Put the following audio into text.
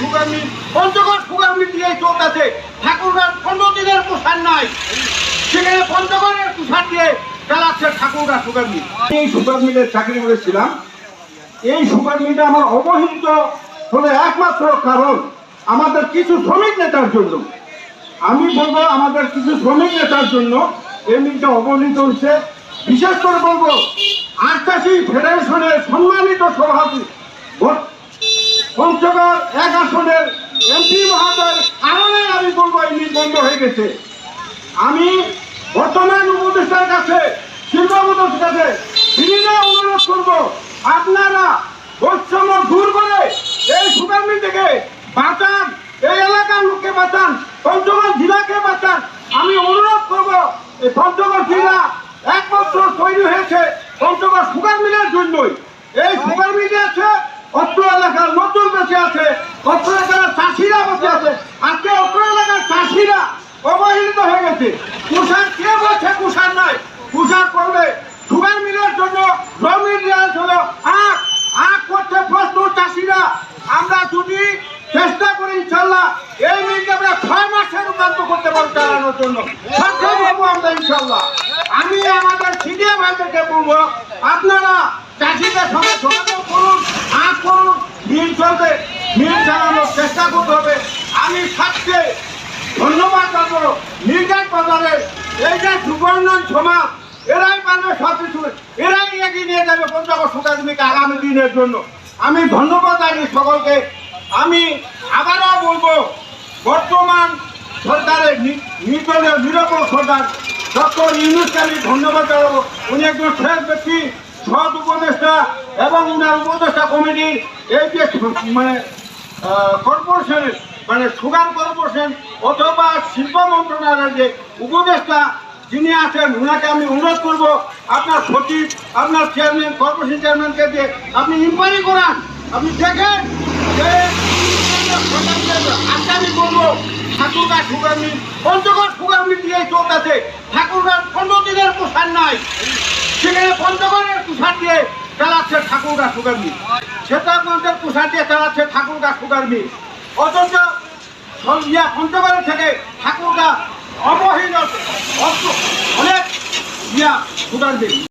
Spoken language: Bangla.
Sugar mill Panchagarh sugar mill দিয়ে চলতেছে। ঠাকুরগাঁ পনেরো দিনের প্রসার নাই। সেখানে পঞ্চগড়ের তুষার দিয়ে চালাচ্ছে ঠাকুরগাঁ সুগার মিল এই সুগার মিলের চাকরি করেছিলাম। এই সুগার মিলটা আমার অবহেলিত হলে একমাত্র কারণ আমাদের কিছু শ্রমিক নেতার জন্য। আমি বলব আমাদের কিছু শ্রমিক নেতার জন্য এই মিলটা অবহেলিত হচ্ছে বিশেষ করে বলব আটচাশি ফেডারেশনের সম্মানিত সভাপতি পঞ্চগড় এক আসনের এমপি মহাদয়ের কারণে আমি বলব এই মিল বন্ধ হয়ে গেছে। আমি বর্তমান উপদেষ্টার কাছে, শিল্প উপদেষ্টার কাছে বিভিন্ন অনুরোধ করব, আপনারা বৈষম্য দূর করে এই সুগার মিল থেকে বাঁচান, এই এলাকার লোককে বাঁচান, পঞ্চগড় জেলাকে বাঁচান। আমি অনুরোধ করব, এই পঞ্চগড় জেলা একমাত্র তৈরি হয়েছে পঞ্চগড় সুগার মিলের জন্যই। এই সুগার মিল আছে অত্র এলাকার নতুন বেঁচে আছে অত্র এলাকার চাষিরা বেঁচে আছে আজকে অত্র এলাকার চাষিরা গেছে কুষার কে বলছে কুষার নাই কুষার করবে সুগার মিলের জন্য জমি দেওয়া হলো। আখ আখ করছে প্রস্তুত চাষিরা। আমরা যদি চেষ্টা করি, ইনশাল্লাহ এই মিলকে আমরা ছয় মাসে রূপান্তর করতে পারব চালানোর জন্য। সক্ষম হব আমরা, ইনশাল্লাহ। আমি আমাদের সিনিয়র ভাইদেরকে বলব, আপনারা চাষিদের সঙ্গে যোগাযোগ করুন আখ করুন। মিল চলবে, মিল চালানোর চেষ্টা করতে হবে। আমি থাকতে ধন্যবাদ জানাব। আমি ধন্যবাদ জানি সকলকে। আমি আবারও বলব, বর্তমান সরকারের নির্দলীয়, নিরপেক্ষ সরকার, ডক্টর ইউনুসকে আমি ধন্যবাদ জানাব। উনি একজন শেষ ব্যক্তি, সৎ উপদেষ্টা এবং উনার উপদেষ্টা কমিটির এই যে মানে কর্পোরেশনের মানে সুগার কর্পোরেশন অথবা শিল্প মন্ত্রণালয়ের যে উপদেষ্টা যিনি আছেন ওনাকে আমি অনুরোধ করব, আপনার সচিব, আপনার চেয়ারম্যান কর্পোরেশন চেয়ারম্যানকে যে আপনি ইনকোয়ারি করান। আপনি দেখেন যে আমি বলব ঠাকুরগাঁ সুগার পঞ্চগড় মিল দিয়ে চলতেছে। ঠাকুরগাঁ পনেরো দিনের প্রসার নাই। সেখানে পঞ্চগড়ের তুষার দিয়ে চালাচ্ছে ঠাকুরগাঁ মিল শ্বেতাগঞ্জের তুষার দিয়ে চালাচ্ছে ঠাকুরগাঁ মিল অথচ সব ইয়া পঞ্চগড়ের থেকে 不담 됩.